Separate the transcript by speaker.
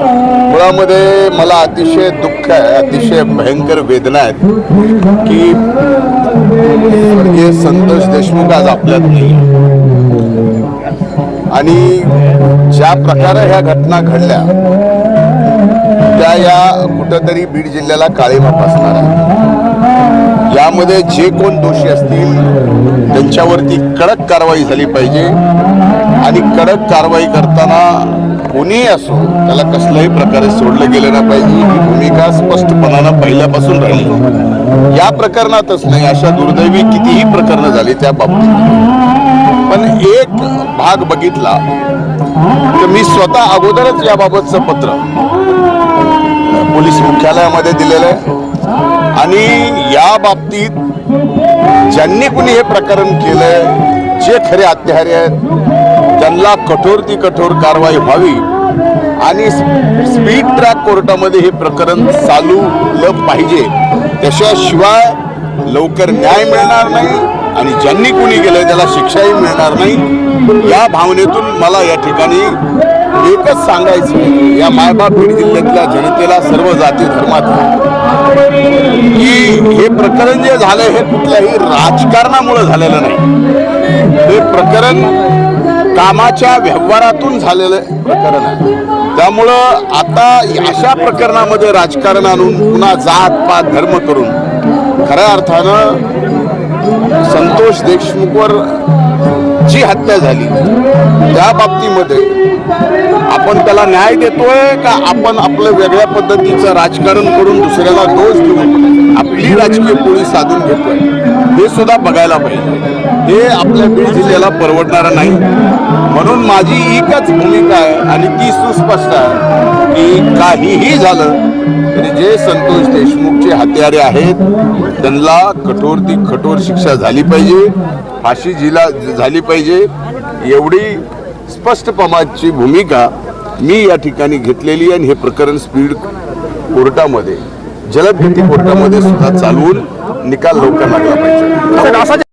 Speaker 1: मुळामध्ये मला अतिशय दुःख आहे अतिशय भयंकर वेदना आहेत की स्वर्गीय संतोष देशमुख आज आपल्यात नाही. आणि ज्या प्रकारे ह्या घटना घडल्या त्या या कुठंतरी बीड जिल्ह्याला काळीमा असणार आहे यामध्ये जे कोण दोषी असतील त्यांच्यावरती कडक कारवाई झाली पाहिजे. आणि कडक कारवाई करताना कोणीही असो त्याला कसल्याही प्रकारे सोडलं गेलं नाही पाहिजे. ही भूमिका स्पष्टपणानं पहिल्यापासून राहिली या प्रकरणातच नाही अशा दुर्दैवी कितीही प्रकरणं झाली त्या बाबतीत. पण एक भाग बघितला तर मी स्वतः अगोदरच याबाबतचं पत्र पोलीस मुख्यालयामध्ये दिलेलं आहे. आणि या बाबतीत ज्यांनी कुणी हे प्रकरण केलंय जे खरे हत्यारे आहेत त्यांना कठोर ती कठोर कारवाई व्हावी. आणि स्पीड ट्रॅक कोर्टामध्ये हे प्रकरण चालूलं पाहिजे. त्याच्याशिवाय लवकर न्याय मिळणार नाही आणि ज्यांनी कुणी केलंय त्याला शिक्षाही मिळणार नाही. या भावनेतून मला या ठिकाणी एकच सांगायचं या मायबाप बीड जिल्ह्यातल्या जनतेला सर्व जाती धर्मात की हे प्रकरण जे झालंय हे कुठल्याही राजकारणामुळे झालेलं नाही. हे प्रकरण कामाच्या व्यवहारातून झालेलं प्रकरण आहे. त्यामुळं आता अशा प्रकरणामध्ये राजकारण आणून पुन्हा जात पात धर्म करून खऱ्या अर्थानं संतोष देशमुखवर जी हत्या झाली. त्या बाबतीमध्ये आपण त्याला न्याय देतोय का आपण आपलं वेगळ्या पद्धतीचं राजकारण करून दुसऱ्याला दोष देऊन आपली राजकीय पोळी साधून घेतोय. हे सुद्धा बघायला पाहिजे. हे आपल्या बीड जिल्ह्याला परवडणारं नाही. म्हणून माझी एकच भूमिका आहे आणि ती सुस्पष्ट आहे की काहीही झालं आणि जे संतोष देशमुखचे हत्यारे आहेत त्यांना कठोर ती कठोर शिक्षा झाली पाहिजे. फाशी जिला झाली पाहिजे. एवढी स्पष्टपमाची भूमिका मी या ठिकाणी घेतलेली आणि हे प्रकरण स्पीड कोर्टामध्ये जलदगती कोर्टामध्ये सुद्धा चालवून निकाल लवकर लागला पाहिजे.